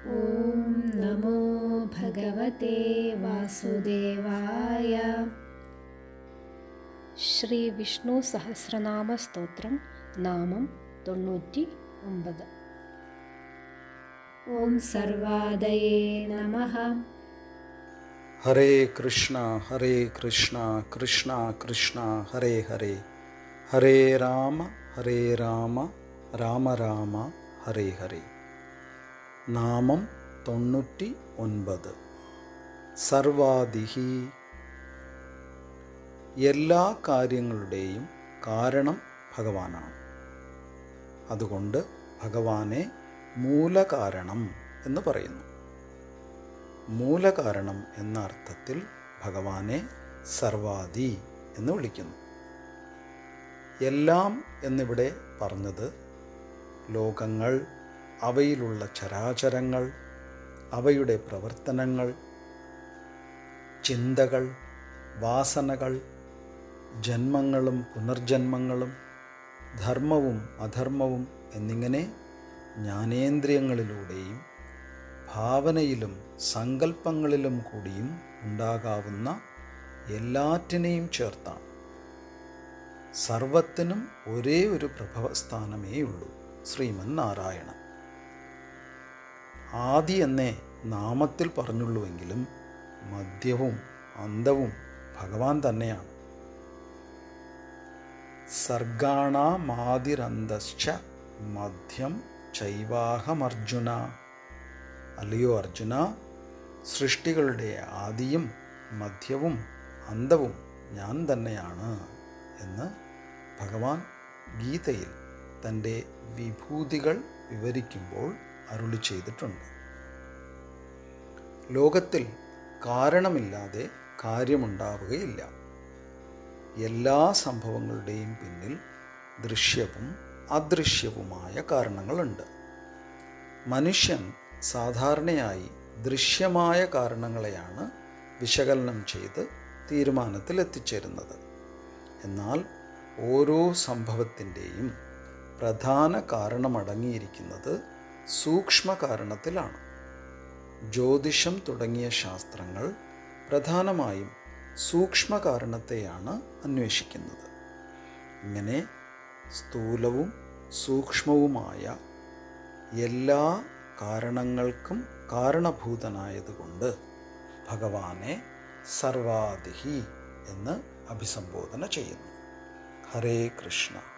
ॐ नमो भगवते वासुदेवाय। श्रीविष्णुसहस्रनामस्तोत्रं नामं तोण्णूटि ओम्बद् ॐ सर्वादये नमः। हरे कृष्ण हरे कृष्ण कृष्ण कृष्ण हरे हरे। हरे राम हरे राम राम राम हरे हरे। നാമം തൊണ്ണൂറ്റി ഒൻപത് സർവാദിഹി. എല്ലാ കാര്യങ്ങളുടെയും കാരണം ഭഗവാനാണ്. അതുകൊണ്ട് ഭഗവാനെ മൂലകാരണം എന്ന് പറയുന്നു. മൂലകാരണം എന്ന അർത്ഥത്തിൽ ഭഗവാനെ സർവാദി എന്ന് വിളിക്കുന്നു. എല്ലാം എന്നിവിടെ പറഞ്ഞത് ലോകങ്ങൾ അവയിലുള്ള ചരാചരങ്ങൾ അവയുടെ പ്രവർത്തനങ്ങൾ ചിന്തകൾ വാസനകൾ ജന്മങ്ങളും പുനർജന്മങ്ങളും ധർമ്മവും അധർമ്മവും എന്നിങ്ങനെ ജ്ഞാനേന്ദ്രിയങ്ങളിലൂടെയും ഭാവനയിലും സങ്കല്പങ്ങളിലും കൂടിയും ഉണ്ടാകാവുന്ന എല്ലാറ്റിനെയും ചേർത്താണ്. സർവത്തിനും ഒരേ ഒരു പ്രഭവസ്ഥാനമേ ഉള്ളൂ ശ്രീമൻ നാരായണൻ ആദി എന്നേ നാമത്തിൽ പറഞ്ഞുള്ളുവെങ്കിലും മദ്യവും അന്തവും ഭഗവാൻ തന്നെയാണ്. സർഗാണാമാതിരന്തശ്ച മധ്യം ചൈവാഹമർജുന. അല്ലയോ അർജുന സൃഷ്ടികളുടെ ആദിയും മധ്യവും അന്തവും ഞാൻ തന്നെയാണ് എന്ന് ഭഗവാൻ ഗീതയിൽ തന്റെ വിഭൂതികൾ വിവരിക്കുമ്പോൾ അരുളി ചെയ്തിട്ടുണ്ട്. ലോകത്തിൽ കാരണമില്ലാതെ കാര്യമുണ്ടാവുകയില്ല. എല്ലാ സംഭവങ്ങളുടെയും പിന്നിൽ ദൃശ്യവും അദൃശ്യവുമായ കാരണങ്ങളുണ്ട്. മനുഷ്യൻ സാധാരണയായി ദൃശ്യമായ കാരണങ്ങളെയാണ് വിശകലനം ചെയ്ത് തീരുമാനത്തിൽ എത്തിച്ചേരുന്നത് എന്നാൽ ഓരോ സംഭവത്തിന്റെയും പ്രധാന കാരണമടങ്ങിയിരിക്കുന്നത് സൂക്ഷ്മ കാരണത്തിലാണ് ജ്യോതിഷം തുടങ്ങിയ ശാസ്ത്രങ്ങൾ പ്രധാനമായും സൂക്ഷ്മ കാരണത്തെയാണ് അന്വേഷിക്കുന്നത്. ഇങ്ങനെ സ്ഥൂലവും സൂക്ഷ്മവുമായ എല്ലാ കാരണങ്ങൾക്കും കാരണഭൂതനായതുകൊണ്ട് ഭഗവാനെ സർവാദിഹി എന്ന് അഭിസംബോധന ചെയ്യുന്നു. ഹരേ കൃഷ്ണ.